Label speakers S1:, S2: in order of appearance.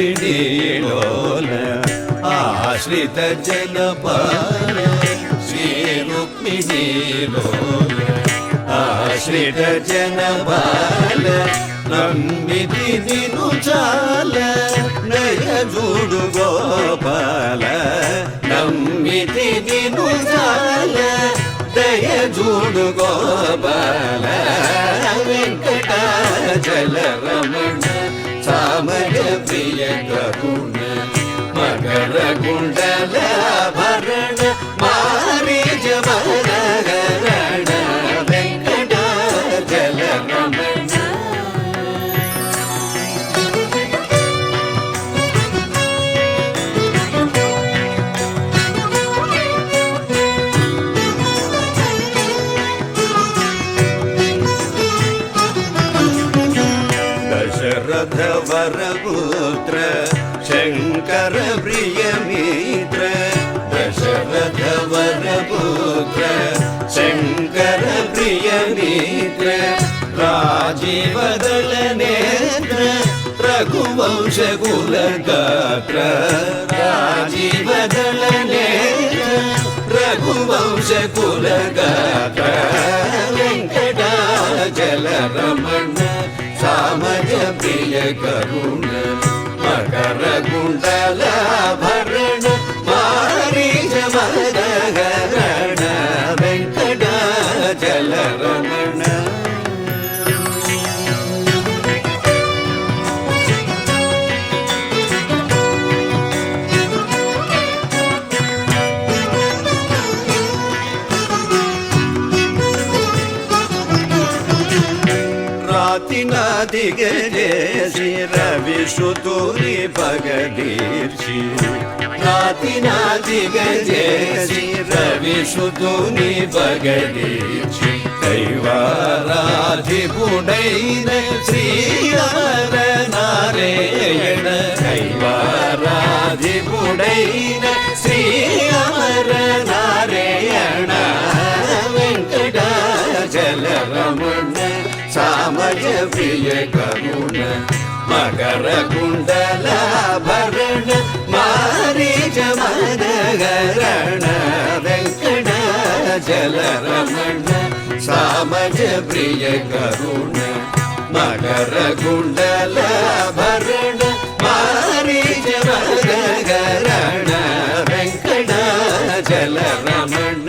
S1: రుక్మిణీలోన ఆశ్రిత జన శ్రీ రుక్మిణి ఆశ్రిత జనపాల నమ్మితి దిను చాల నయ జుడు గోపాల నమ్మితి దిను చాల దయ జుడు గోపాల సామయ ప్రియ కరుణ మకర దశరథ వరపుత్ర శంకర ప్రియమిత్ర దశరథ వరపుత్ర శంకర ప్రియమిత్ర రాజీవదళ ప్రియ కరుణ మకర కుండల రాతి నాదిగజేసి రవి సుతూరి పగదీర్చి రాతి నాదిగజేసి రవి సుతూరి పగదీర్చి కైవారాధిపుడైన శ్రీహర నారాయణ కైవారాధిపుడైన சாமய பிரிய கருண மகர குண்டலாபரண மாரீஜ மனகரண வெங்கட ஜலரமண சாமய பிரிய கருண மகர குண்டலாபரண மாரீஜ மனகரண வெங்கட ஜலரமண